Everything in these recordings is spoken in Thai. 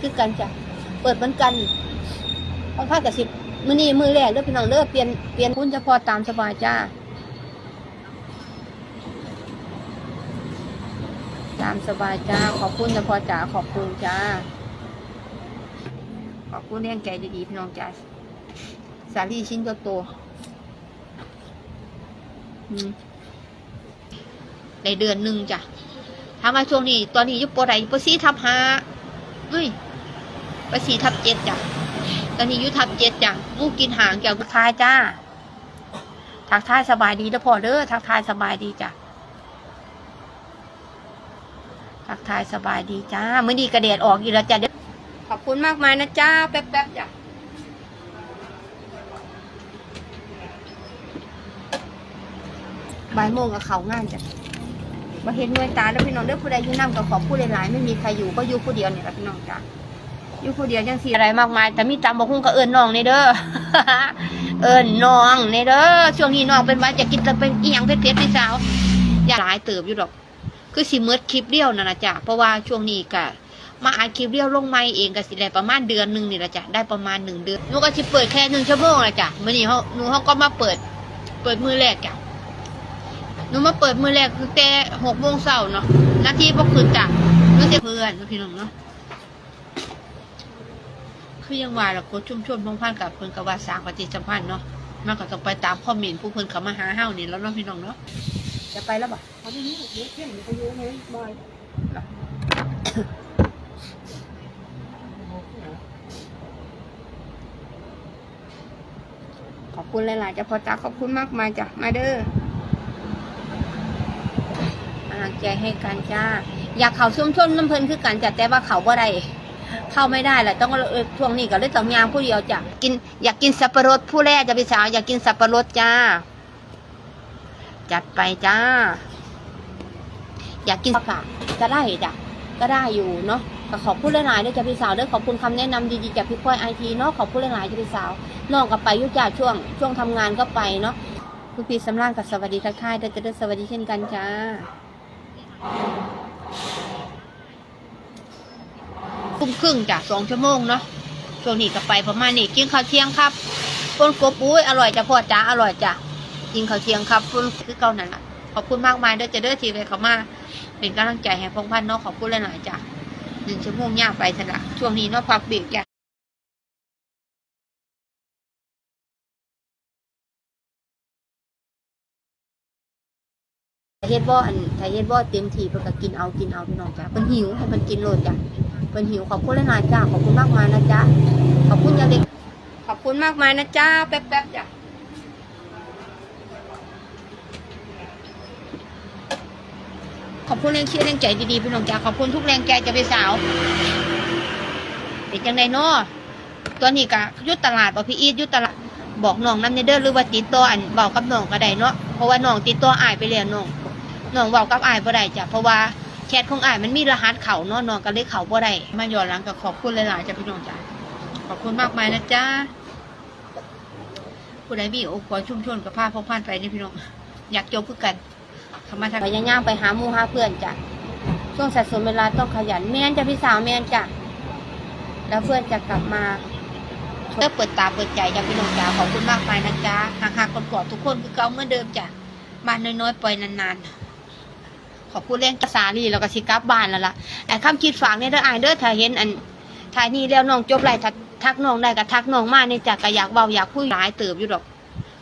คือกันจ้ะเปิดเหมือนกันของภาคกับสิบมื้อนี้มือแรกเด้อพี่น้องเด้อเปลี่ยนเปลี่ยนคุณจะพอตามสบายจ้า ตามสบายจ้า ขอบคุณจะพอจ๋าขอบคุณจ้า ขอบคุณเลี้ยงใจดีๆพี่น้องจ้าสาลี่ชิ้นโตๆในเดือนหนึ่งจ้ะทำมาช่วงนี้ ตอนนี้ยุปโปรใดปสี่ทับหาเฮ้ย ปสีทับเจ็ดจ้ะตอนนี้ยุทับเจ็ดจ้ะงูกินหางจากทักทายจ้าทักทายสบายดีแล้วพอเด้อทักทายสบายดีจ้ะทักทายสบายดีจ้าเมื่อดีกระเดดออกอีกแล้วจ้ะเดี๋ยวขอบคุณมากมายนะจ้าแป๊บๆจ้ะบ่ายโมงกับเขางานจ้ะมาเห็นหน่วยตาแล้วพี่น้องเด้อผู้ใดอยู่น้ำก็ขอผู้หลายๆไม่มีใครอยู่ก็อยู่ผู้เดียวเนี่ยแหละพี่น้องจ้ะ อยู่ผู้เดียวยังสีอะไรมากมาย แต่มีตามบอกคุ้งก็เอิญน้องในเด้อ เอิญน้องในเด้อ ช่วงนี้น้องเป็นว่าจะกินแต่เป็นอีหยังเผ็ดๆพี่สาว อย่าหลายเติบอยู่ดอก คือสิมืดคลิปเดียวนั่นนะจ้ะเพราะว่าช่วงนี้ก็มาอัดคลิปเดียวลงไม่เองก็สิได้ประมาณเดือนหนึ่งนี่ละจ้ะได้ประมาณหนึ่งเดือนหนูก็สิเปิดแค่หนึ่งชั่วโมงละจ้ะมื่อนี้เขาหนูเขาก็มาเปิด เปิดมือแรกจ้ะหนูมาเปิดมือแรกคือแต่หกโมงเช้าเนาะนาทีพอคืนจ้ะนึกจะเพื่อนพี่น้องเนาะ คือยังว่าเราก็ชุ่มชวนพงพันกับเพิ่นกับว่าสร้างปฏิสัมพันธ์เนาะมันก็ต้องไปตามคอมเมนต์ผู้เพิ่นเขามาหาเฮานี่แล้วเนาะพี่น้องเนาะจะไปแล้วบ่เขาไม่รู้เยอะเข้มเขาเยอะไหมบอยขอบคุณหลายๆจ้ะพอตาขอบคุณมากมายจ้ะมาเด้อกำลังใจให้กันจ้า อยากเขาชุ่มชนน้ำเพลินคือกันจ้ะแต่ว่าเขาบ่ได้ เข้าไม่ได้แหละต้องเออช่วงนี้ก็เลยต้องยางผู้เดียวจ้ะกินอยากกินสับปะรดผู้แรกจะพี่สาวอยากกินสับปะรดจ้า จัดไปจ้า อยากกินผักกาดก็ได้จ้ะก็ได้อยู่เนาะก็ขอบคุณหลายๆด้วยจ้ะพี่สาวด้วยขอบคุณคำแนะนำดีๆจากพี่ก้อยไอทีเนาะขอบคุณหลายๆจ้ะพี่สาวน้องก็ไปยุ่จ้าช่วง ช่วงทำงานก็ไปเนาะคุณพี่สำรานกับสวัสดีทักทายเด้อจะได้สวัสดีเช่นกันจ้า คุ้มครึ่งจ้ะสองชั่วโมงเนาะช่วงนี้ก็ไปประมาณนี้กินข้าวเที่ยงครับปนกบอุ้ยอร่อยจ้ะพ่อจ้าอร่อยจ้ะกินข้าวเที่ยงครับปนคือเก่านั่นแหละขอบคุณมากมายเด้อจะเด้อทีเลยเขามาเป็นกำลังใจให้พงพันธ์เนาะขอบคุณหลายๆจ้ะหนึ่งชั่วโมงย่างไปสละช่วงนี้เนาะพักเบรกจ้ะเฮ็ดบ่อันถ้าเฮ็ดบ่เต็มที่เพิ่นก็กินเอากินเอาพี่น้องจ้ะเพิ่นหิวให้เพิ่นกินโลดจ้ะ เป็นหิวขอบคุณหลายๆจ้าขอบคุณมากมายนะจ๊ะขอบคุณยาเด็ก ขอบคุณมากมายนะจ้าแป๊บๆจ้ะขอบคุณแรงเชียร์แรงใจดีๆพี่น้องจ้าขอบคุณทุกแรงใจจะไปสาวเป็นจังไดเนาะตอนนี้กะยุดตลาดบอกพี่อีทยุดตลาดบอกน้องน้ำเนเดอร์หรือว่าติดต่ออันบอกกับน้องก็ได้เนาะเพราะว่าน้องติดต่ออายไปแล้วน้องน้องบอกกับอายบ่ได้จ้ะเพราะว่า แชทของอ้ายมันมีรหัสเขาเนาะน้องก็เลยเขาบ่ได้มาย้อนหลังก็ขอบคุณหลายๆจ้ะพี่น้องจ้ะขอบคุณมากมายนะจ๊ะผู้ใดมีโอกาสชุ่มชนกับผ้าพกผ่านไปนี่พี่น้องอยากจบคือกันทำมาทางย่างๆไปหาหมู่หาเพื่อนจ้ะช่วงสัดส่วนเวลาต้องขยันแม่นจ้ะพี่สาวแม่นจ้ะแล้วเพื่อนจะกลับมาเพื่อเปิดตาเปิดใจจ้ะพี่น้องจ้ะขอบคุณมากมายนะจ๊ะหากๆคนกอดทุกคนคือเก่าเหมื่อนเดิมจ้ะบ้านน้อยๆปล่อยนานๆ ขอบคุณเล่นภาษาลีแล้วก็สิกลับบ้านแล้วล่ะไอ้คำคิดฝากเนี่ยเด้ออายเด้อถ้าเห็นอันถ่ายนี่แล้วน้องจบไรทักทักน้องได้ก็ทักน้องมาเนี่ยจ้ะก็อยากเบาอยากพูดหลายเติบอยู่ดอก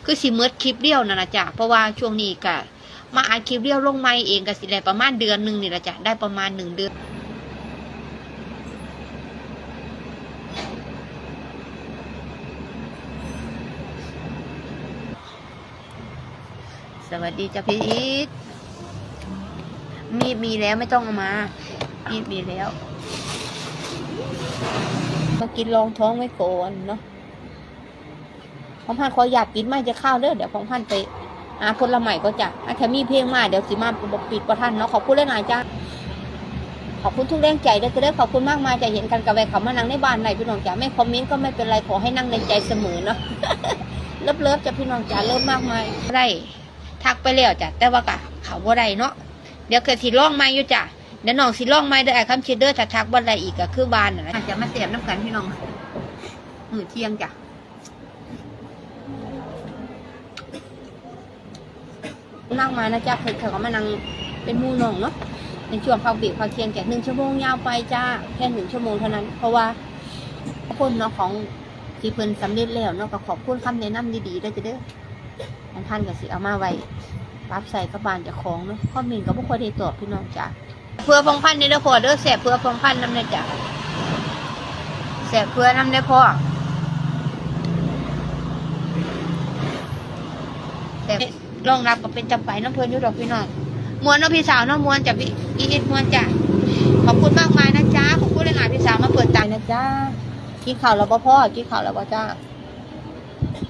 คือสิเมืดคลิปเดียวนั่นนะจ้ะเพราะว่าช่วงนี้ก็มาอัดคลิปเดียวลงไม่เองก็สิได้ประมาณเดือนหนึ่งนี่ละจ้ะได้ประมาณหนึ่งเดือนสวัสดีจ้ะพี่อีท มีดมีแล้วไม่ต้องเอามา มีดมีแล้ว มากินรองท้องไว้ก่อนเนาะของพันขออยากปิดไม่จะข้าวเด้อเดี๋ยวของพันไปอาผลไม้ก็จะอาถ้ามีเพลงมาเดี๋ยวสิมาบอกปิดประทันเนาะขอบคุณเลยนายจ้าขอบคุณทุกแรงใจเด้อจะได้อขอบคุณมากมายจะเห็นกันกับแวะเขามานั่งในบ้านไหนพี่น้องจ๋าไม่คอมเมนต์ก็ไม่เป็นไรขอให้นั่งในใจเสมอเนาะเลิฟเลิฟๆจะพี่น้องจ๋าเลิฟมากมายได้ทักไปแล้วจ้ะแต่ว่ากะเขาบ่ได้เนาะ เดี๋ยวเกิดสิร้องไม่อยู่จ้ะเดี๋ยวน้องสิลองไม่ได้อไอ้คำเชดเดอร์ถ้าทักบ่ได้อีกก็คือบานน่ะนะจะมาเสียบน้ำกันพี่น้องมือเที่ยงจ้ะมากมายนะจ๊ะเพิ่นเขาก็มานั่งเป็นหมู่น้องเนาะในช่วงพักเบรกพักเที่ยงแก่หนึ่งชั่วโมงยาวไปจ้าแค่หนึ่งชั่วโมงเท่านั้น เพราะว่าคนเนาะของที่เพิ่นสำเร็จแล้วเนาะก็ขอบคุณคำแนะนำดีๆด้วยจ้ะเด้อของพันก็สิเอามาไว้ รับใส่กระบาลเจากของเนาะคอมเมนต์ก็บ่ค่อยได้ตอบพี่น้องจ้ะเพื่อพงพันธุ์นี่เด้อพ่อเด้อแสบเพื่อพงพันธุ์น้ำเนี่ยจ้ะแสบเพื่อน้ำเนี่ยพ่อแต่รองรับก็เป็นจำไปน้ำเพลินอยู่ดอกพี่น้องมวนเนาะพี่สาวเนาะมวนจ้ะพี่อีอิดมวนจ้ะขอบคุณมากมายนะจ๊ะขอบคุณหลายๆพี่สาวมาเปิดตานะจ๊ะกินข้าวแล้วบ่พ่อกินข้าวแล้วบ่จ้า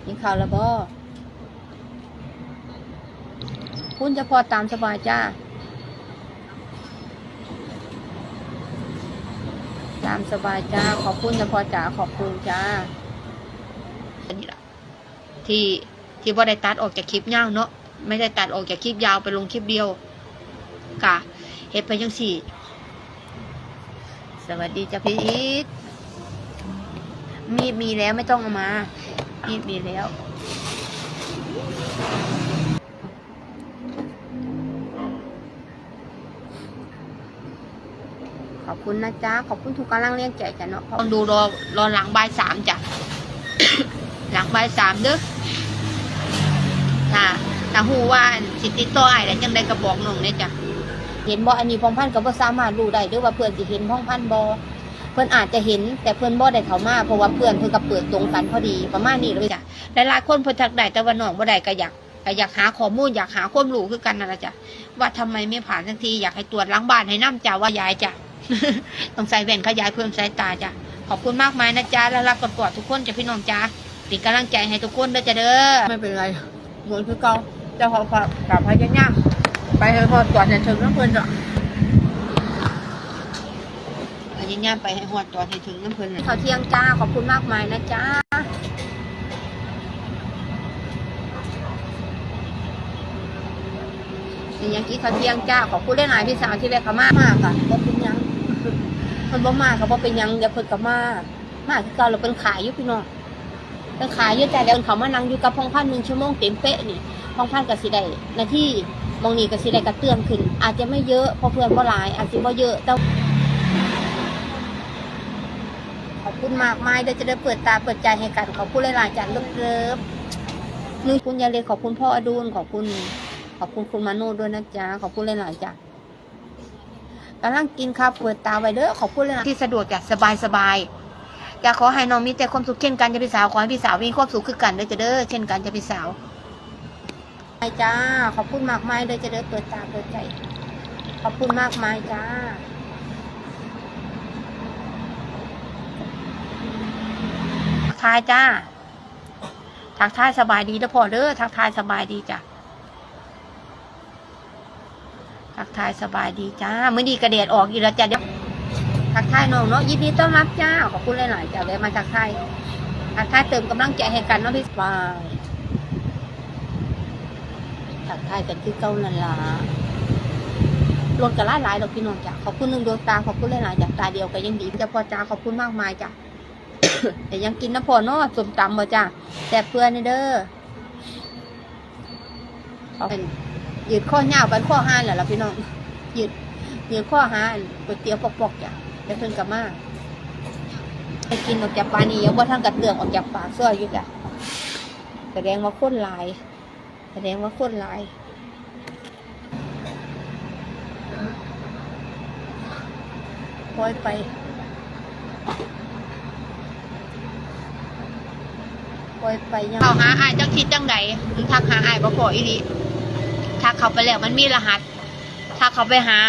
กินข้าวแล้วบ่ คุณจะพอตามสบายจ้า ตามสบายจ้า ขอบคุณนะพอจ๋าขอบคุณจ้าอันนี้ละที่ที่ว่าได้ตัดออกจากคลิปยาวเนาะไม่ได้ตัดออกจากคลิปยาวไปลงคลิปเดียวกะเฮ็ดไปยังสี่ สวัสดีจ้าพี่อีทมีมีแล้วไม่ต้องเอามามีมีแล้ว อบคุณนะจ๊ะ ขอบคุณทุกกำลังเลี้ยงใจจ้ะเนาะต้องดูรอรอหลังบ่ายสามจ้ะ หลังบ่ายสามเด้อถ้าถ้าหูว่าสิติดต่อไอ้แล้วจังได้กระบอกน้องเนี่ยจ้ะ เห็นบ่อันนี้พองพันธุ์ก็บ่สามารถรู้ได้เด้วยว่าเพื่อนสิเห็นพองพันธุ์บ่เพื่อนอาจจะเห็นแต่เพื่อนบ่ได้เข้ามาเพราะว่าเพื่อนเพิ่นก็เปิดตรงกันพอดีประมาณนี้เลยจ้ะหลายๆคนเพิ่นทักได้แต่ว่าน้องบ่ได้ก็อยากก็อยากหาข้อมูลอยากหาความรู้คือกันนั่นแหละจ้ะว่าทำไมไม่ผ่านสักทีอยากให้ตรวจหล้างบ้านให้น้ำจ้ะว่ายายจ้ะ ต้องใส่แว่นขยายเพิ่มสายตาจ้ะขอบคุณมากมายนะจ๊ะแล้วรักกดกอดทุกคนจ้ะพี่น้องจ้ะเป็นกำลังใจให้ทุกคนเด้อจ้ะเด้อไม่เป็นไรเหมือนคือเก่าเจ้าขอฝากกลับพายย่างไปให้พอตรวจเนี่ยถึงน้ำเพลินจ้ะพายย่างไปให้หอดตรวจให้ถึงน้ำเพลินข้าวเที่ยงจ้าขอบคุณมากมายนะจ๊ะนี่ยังกี้ข้าวเที่ยงจ้าขอบคุณหลายๆพี่สาวที่แวะเข้ามามากค่ะบ่เป็นหยัง เพิ่นบ่มาก็บ่เป็นหยังเดี๋ยวเพิ่นก็มามาคือเก่าเราเป็นขายอยู่พี่น้องเป็นขายอยู่แต่เดี๋ยวเขามานั่งอยู่กับพงพันหนึ่งชั่วโมงเต็มเป๊ะนี่พงพันก็สิได้หน้าที่มองนี่ก็สิได้กระเตื้องขึ้น อาจจะไม่เยอะเพราะเพื่อนบ่หลาย อาจสิบ่เยอะแต่ขอบคุณมากมายเดี๋ยวจะได้เปิดตาเปิดใจให้กันขอบคุณหลายๆจานเลิฟๆนึกคุณยายเลยขอบคุณพ่ออดุลขอบคุณ ขอบคุณคุณมาโนด้วยนะจ๊ะขอบคุณหลายๆจ้ะ กำลังกินข้าวเปิดตาไว้เด้อขอบคุณเลยนะที่สะดวกจ้ะสบายสบายอยากขอให้น้องมีแต่ความสุขเช่นกันจะพี่สาวขอให้พี่สาวมีความสุขคือกันเด้อจะเด้อเช่นกันจะพี่สาวไปจ้า ขอบคุณมากมายเด้อจะเด้อเปิดตาเปิดใจ ขอบคุณมากมายจ้าทักทายจ้าทักทายสบายดีเด้อพ่อเด้อทักทายสบายดีจ้ะ ทักทายสบายดีจ้ามื่อดีกระเดดออกอีกแล้วจ้ะเดี๋ยวทักทายน้องเนาะยินดีต้อนรับจ้าขอบคุณหลายๆจ้าเลยมาทักทายทักทายเติมกำลังใจให้กันเนาะพี่สบายทักทายกันคือเก้านั่นล่ะรถกระล่าหลายดอกพี่น้องจ้ะขอบคุณหนึ่งดวงตาขอบคุณหลายๆจ้ะตาเดียวก็ยังดีจะพอจ้าขอบคุณมากมายจ้ะแต่ยังกินน้ำพอเนาะสมตำมาจ้ะแต่เพื่อนเด้อขอบคุณ ยืดข้อเหี่ยวไปข้อห้านแหละล่ะพี่น้องยืดยืดข้อห้านก๋วยเตี๋ยวปอกๆจ้ะแล้วเพิ่นกลับมาไปกินออกจากปลานี่ยังว่าท่านกัดเตืองออกจากปากเสื้ออยู่จ้ะแสดงว่าข้นลาย แสดงว่าข้นลายปล่อยไปปล่อยไปยังเขาหาอายจังคิดจังใดทักหาอายบ่พออีหลี ถ้าเขาไปแล้วมันมีรหัส ถ้าเขาไปหา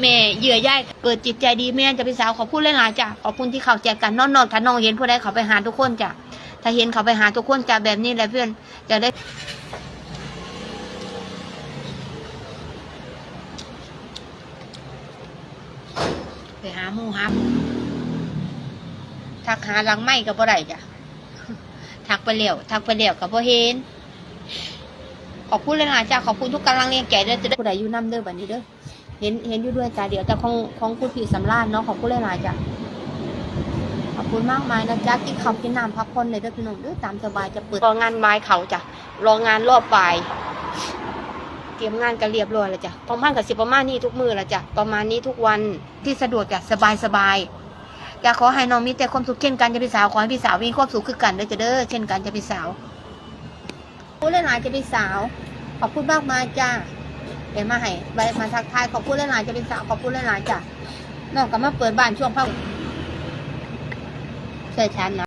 แม่เหยื่อย่ายเกิดจิตใจดีแม่จะพี่สาวขอพูดหลายจ้ะขอบคุณที่เขาใจกกันนอนๆถ้าน้องเห็นผู้ใดเขาไปหาทุกคนจ้ะถ้าเห็นเขาไปหาทุกคนจ้ะแบบนี้แหละเพื่อนจะได้ไปหาหมูฮับทักหาหลังไม่ก็บ่ได้จ้ะทักไปแล้วทักไปแล้วก็บ่เห็น ขอบคุณเลยนะจ้าขอบคุณทุกกำลังเรียงใจเด้อจะได้ผู้ใดอยู่น้ำเด้อบัดนี้เด้อเห็นเห็นอยู่ด้วยตาเดี๋ยวแต่ของของคุณพี่สำราญเนาะขอบคุณหลายๆจ้ะขอบคุณมากมายนะจ๊ะกินข้าวกินน้ำพักผ่อนเลยเด้วพี่น้องเด้วยตามสบายจะเปิดรองานบายเขาจ้ะรองานรอบบ่ายเตรียมงานกันเรียบร้อยแล้วจ้ะประมาณกับสิประมาณนี้ทุกมือแล้วจ้ะประมาณนี้ทุกวันที่สะดวกจ้ะสบายสบายอยากขอให้น้องมีแต่ความสุขเช่นกันจะพี่สาวขอให้พี่สาวมีความสุขคือกันเด้อจะเด้อเช่นกันจะพี่สาว ขอบคุณหลายจะเป็นสาว ขอบคุณมากมาจ้าเดี๋ยวมาให้ไปมาทักทายขอบคุณหลายจะเป็นสาวขอบคุณหลายจ้ะน้องก็มาเปิดบ้านช่วงพักเชิญฉันนะ